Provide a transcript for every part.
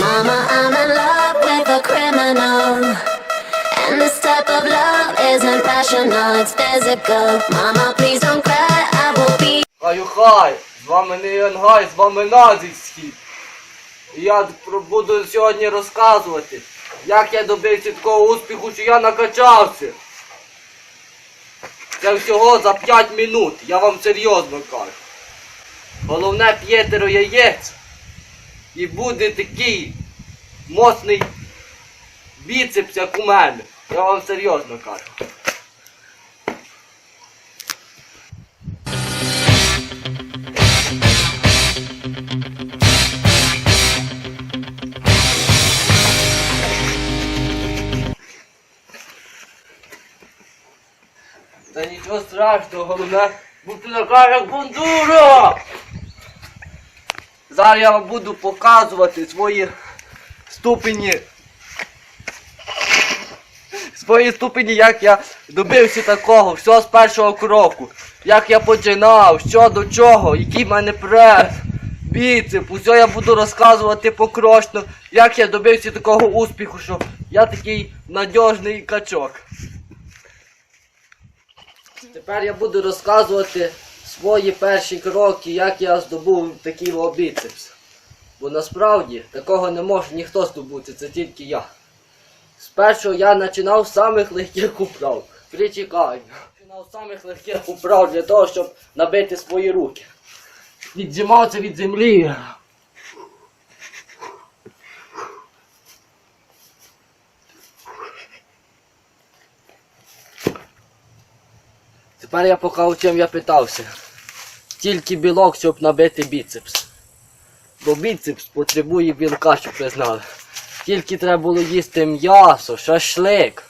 Mama, I'm in love with a criminal. And this type of love isn't rational, it's physical. Mama, please don't cry, I will be. Хаю хай, з вами не Янгай, з вами Назівський. І я буду сьогодні розказувати, як я добився такого успіху, що я накачався. Це всього за 5 минут, я вам серйозно кажу. Головне п'єтеро яєць. І буде такий моцний біцепс, як у мене. Я вам серйозно кажу. Та нічого страшного, головне бути така як бундура. Зараз я вам буду показувати свої ступені. Свої ступені, як я добився такого, все з першого кроку. Як я починав, що до чого, який в мене прес, біцеп, усе я буду розказувати покрочно, як я добився такого успіху, що я такий надіжний качок. Тепер я буду розказувати свої перші кроки, як я здобув такий обіцепс, біцепс. Бо насправді такого не може ніхто здобути, це тільки я. Спершу я починав з самих легких управ. Причекаю. Починав з самих легких управ для того, щоб набити свої руки. Віджимався від землі. Тепер я покажу, чим я питався. Тільки білок, щоб набити біцепс. Бо біцепс потребує білка, щоб ви знали. Тільки треба було їсти м'ясо, шашлик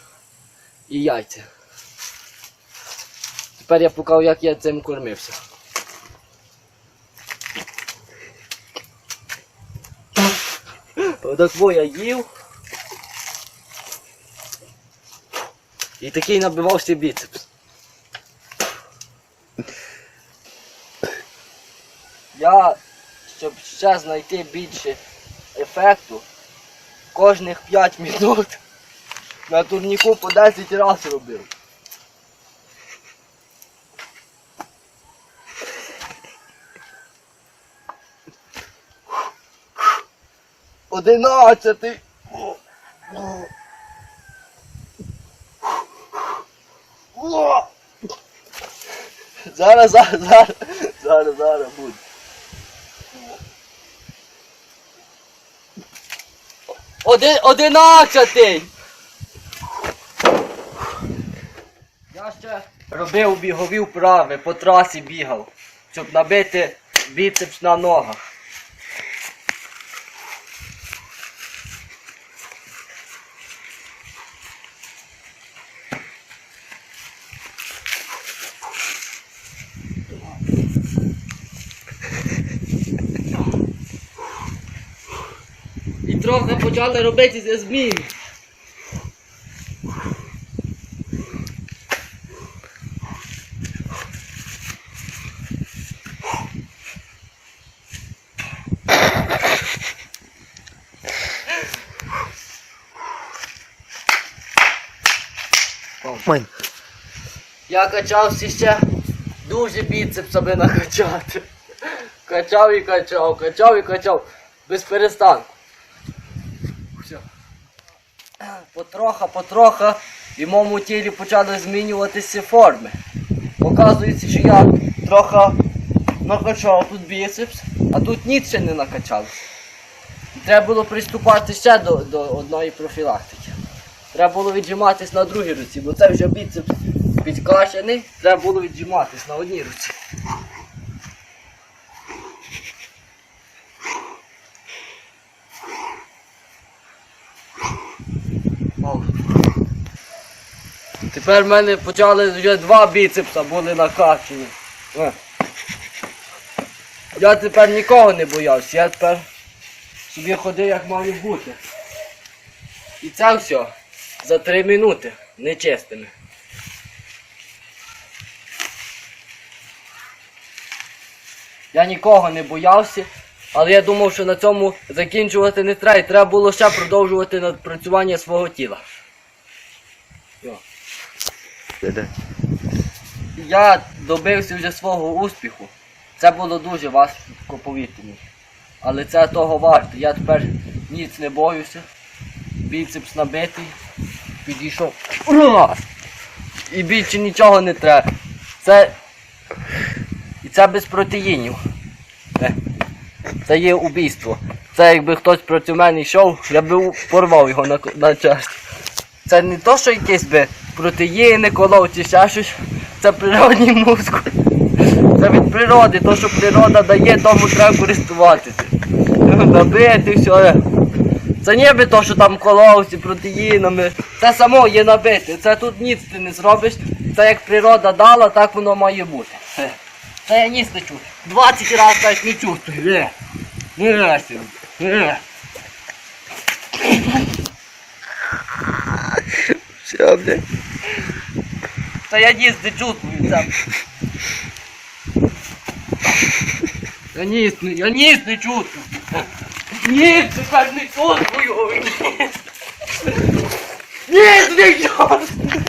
і яйця. Тепер я покажу, як я цим кормився. Отак во я їв. І такий набивався біцепс. Я, щоб ще знайти більше ефекту, кожних 5 минут на турніку по 10 разів робив. Одинадцятий. Зараз, зараз, зараз, зараз, зараз буде. Один, одинадцятий. Я ще робив бігові вправи, по трасі бігав, щоб набити біцепс на ногах. Трохи почали робити зі змін. Майн. Я качався ще дуже біцепс аби накачати. Качав і качав, качав і качав. Без перестанку. Все. Потроха, потроха в моєму тілі почали змінюватися форми. Оказується, що я трохи накачав тут біцепс, а тут ще не накачався. Треба було приступати ще до, до одної профілактики. Треба було віджиматись на другій руці, бо це вже біцепс підкачаний, треба було віджиматись на одній руці. О. Тепер в мене почали вже два біцепса були накачані. Е. Я тепер нікого не боявся, я тепер собі ходив як мав бути. І це все за три минути нечистими. Я нікого не боявся, Але я думав, що на цьому закінчувати не треба. і Треба було ще продовжувати надпрацювання свого тіла. Я добився вже свого успіху. Це було дуже важко, повірте мені. Але це того варто. Я тепер ніц не боюся. Біцепс набитий. Підійшов. Ура! І більше нічого не треба. Це. І це без протеїнів. Це є убійство. Це якби хтось проти мене йшов, я би порвав його на, на часті. Це не то, що якісь би протеїни, колов чи ще щось. Це природні мускули. Це від природи, то, що природа дає, тому треба користуватися. Набити все. Це ніби то, що там коловці, протеїнами. Це само є набите. Це тут ніц ти не зробиш. Це як природа дала, так воно має бути. Це я ніс не чую. 20 разів так не чувствую. Е. Е. Е. Все, блядь. Та я не чувствую це. Я ніс, я ніс не чувствую. Ніс, тепер не чувствую. Ніс не чувствую.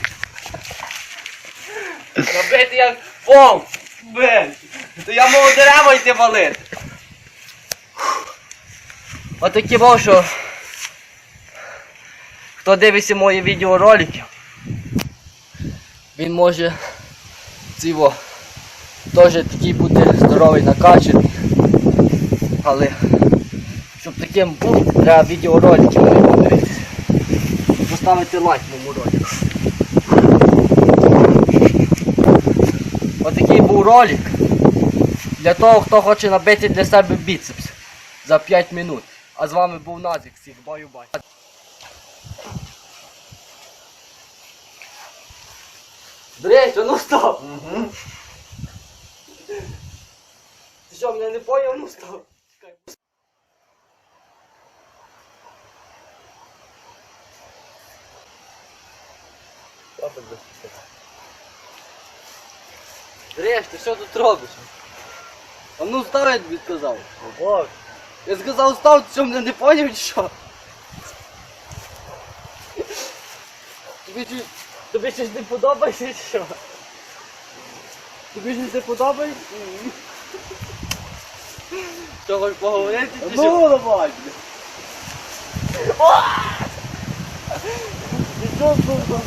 Робити як вовк. Блин. То я мого дерева йти валити. Отакі мов, що хто дивиться мої відеоролики, він може ціво теж такий бути здоровий накачаний. Але щоб таким був, треба відеоролики подивитися. Поставити лайк моєму ролику. Отакий був ролик для того, хто хоче набити для себе біцепс за 5 минут. А з вами був Назік, всіх баю-бай. Дрейч, а ну стоп! Ти що, мене не поняв? Ну стоп! Дрейч, ти що тут робиш? А ну став, я тобі сказав. Я сказав став, ти що мене не поняв чи що? Тобі, чи- тобі щось не подобається чи що? Тобі щось не подобається? Що хочеш поговорити чи що? Ну, давай. Ти що, сука?